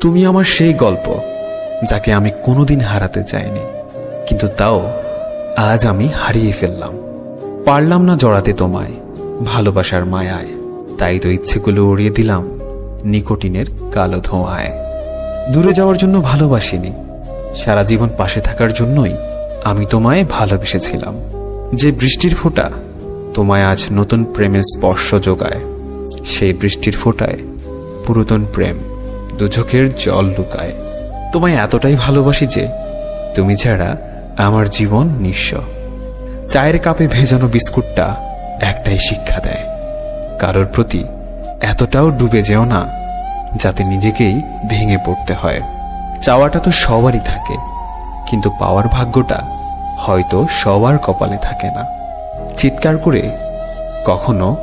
তুমি আমার সেই গল্প, যাকে আমি কোনোদিন হারাতে চাইনি। কিন্তু তাও আজ আমি হারিয়ে ফেললাম। পারলাম না জড়াতে তোমায়, ভালোবাসার মায়ায়। তাই তো ইচ্ছেগুলো উড়িয়ে দিলাম নিকোটিনের কালো ধোঁয়ায়। দূরে যাওয়ার জন্য ভালোবাসিনি। সারা জীবন পাশে থাকার জন্যই আমি তোমায় ভালোবেসেছিলাম। যে বৃষ্টির ফোঁটা তোমায় আজ নতুন প্রেমের স্পর্শ যোগায়, সেই বৃষ্টির ফোঁটায় পুরাতন প্রেম। দুচোখের জল লুকায়। তোমায় এতটাই ভালোবাসি যে, তুমি ছাড়া আমার জীবন নিঃস্ব। চায়ের কাপে ভেজানো বিস্কুটটা একটাই শিক্ষা দেয়। কারোর প্রতি এতটাও ডুবে যেও না, যাতে নিজেকেই ভেঙে পড়তে হয়। চাওয়াটা তো সবারই থাকে, কিন্তু পাওয়ার ভাগ্যটা হয়তো সবার কপালে থাকে না। চিৎকার করে কখনো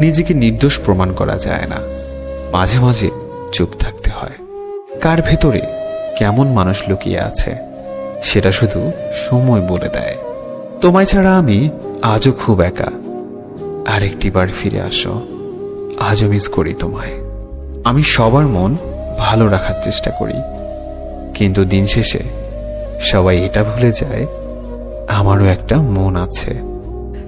নিজেকে নির্দোষ প্রমাণ করা যায় না। মাঝে মাঝে চুপ হয় কার ভেতরে কেমন মানুষ লুকিয়ে আছে, সেটা শুধু সময় বলে দেয়। তোমায় ছাড়া আমি আজও খুব একা। আরেকটিবার ফিরে আসো, আজও মিস করি তোমায়। আমি সবার মন ভালো রাখার চেষ্টা করি, কিন্তু দিন শেষে সবাই এটা ভুলে যায়, আমারও একটা মন আছে।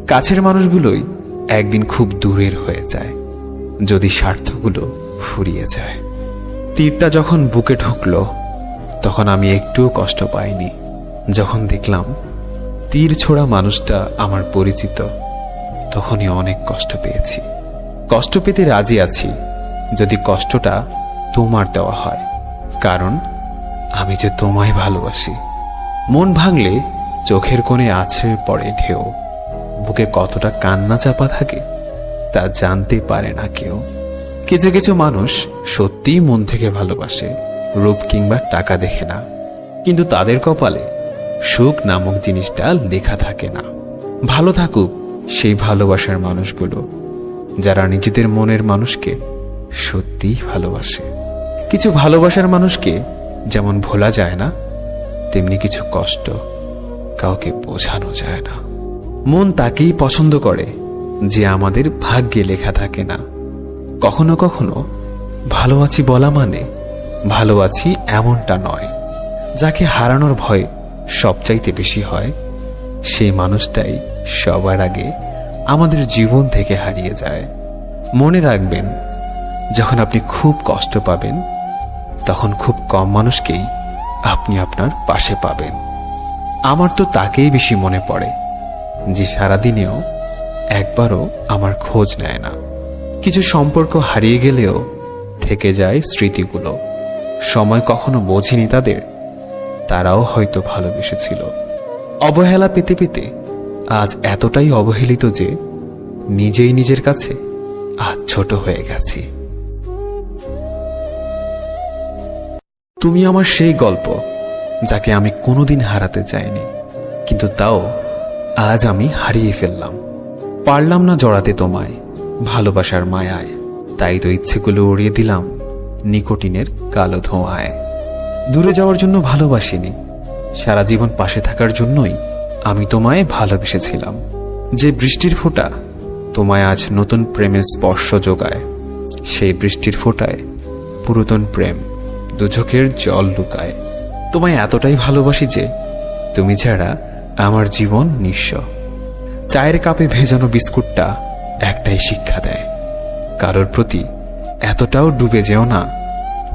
কাছের মানুষগুলোই একদিন খুব দূরের হয়ে যায়, যদি স্বার্থগুলো ফুরিয়ে যায়। তীরটা যখন বুকে ঢুকলো, তখন আমি একটুও কষ্ট পাইনি। যখন দেখলাম তীর ছোড়া মানুষটা আমার পরিচিত, তখনই অনেক কষ্ট পেয়েছি। কষ্ট পেতে রাজি আছি যদি কষ্টটা তোমার দেওয়া হয়, কারণ আমি যে তোমায় ভালোবাসি। মন ভাঙলে চোখের কোণে আছে পড়ে ঢেউ। বুকে কতটা কান্না চাপা থাকে, তা জানতে পারে না কেউ। কিছু কিছু মানুষ সত্যিই মন থেকে ভালোবাসে, রূপ কিংবা টাকা দেখে না। কিন্তু তাদের কপালে সুখ নামক জিনিসটা লেখা থাকে না। ভালো থাকুক সেই ভালোবাসার মানুষগুলো, যারা নিজেদের মনের মানুষকে সত্যিই ভালোবাসে। কিছু ভালোবাসার মানুষকে যেমন ভোলা যায় না, তেমনি কিছু কষ্ট কাউকে বোঝানো যায় না। মন তাকেই পছন্দ করে, যে আমাদের ভাগ্যে লেখা থাকে না। কখনো কখনো ভালো আছি বলা মানে ভালো আছি এমনটা নয়। যাকে হারানোর ভয় সবচাইতে বেশি হয়, সেই মানুষটাই সবার আগে আমাদের জীবন থেকে হারিয়ে যায়। মনে রাখবেন, যখন আপনি খুব কষ্ট পাবেন, তখন খুব কম মানুষকেই আপনি আপনার পাশে পাবেন। আমার তো তাকেই বেশি মনে পড়ে, যে সারাদিনেও একবারও আমার খোঁজ নেয় না। কিছু সম্পর্ক হারিয়ে গেলেও থেকে যায় স্মৃতিগুলো। সময় কখনো বোঝেনি তাদের। তারাও হয়তো ভালোবেসেছিল। অবহেলা পেতে পেতে আজ এতটাই অবহেলিত যে নিজেই নিজের কাছে আজ ছোট হয়ে গেছি। তুমি আমার সেই গল্প যাকে আমি কোনোদিন হারাতে চাইনি, কিন্তু তাও আজ আমি হারিয়ে ফেললাম। পারলাম না জড়াতে তোমায়। ভালোবাসার মায়ায়। তাই তো ইচ্ছেগুলো উড়িয়ে দিলাম নিকোটিনের কালো ধোঁয়ায়। দূরে যাওয়ার জন্য ভালোবাসিনি। সারা জীবন পাশে থাকার জন্যই আমি তোমায় ভালোবেসেছিলাম। যে বৃষ্টির ফোঁটা তোমায় আজ নতুন প্রেমের স্পর্শ যোগায়, সেই বৃষ্টির ফোঁটায় পুরাতন প্রেম দুচোখের জল লুকায়। তোমায় এতটাই ভালোবাসি যে তুমি ছাড়া আমার জীবন নিঃস্ব। চায়ের কাপে ভেজানো বিস্কুটটা একটাই শিক্ষা দেয়। কারোর প্রতি এতটাও ডুবে যেও না।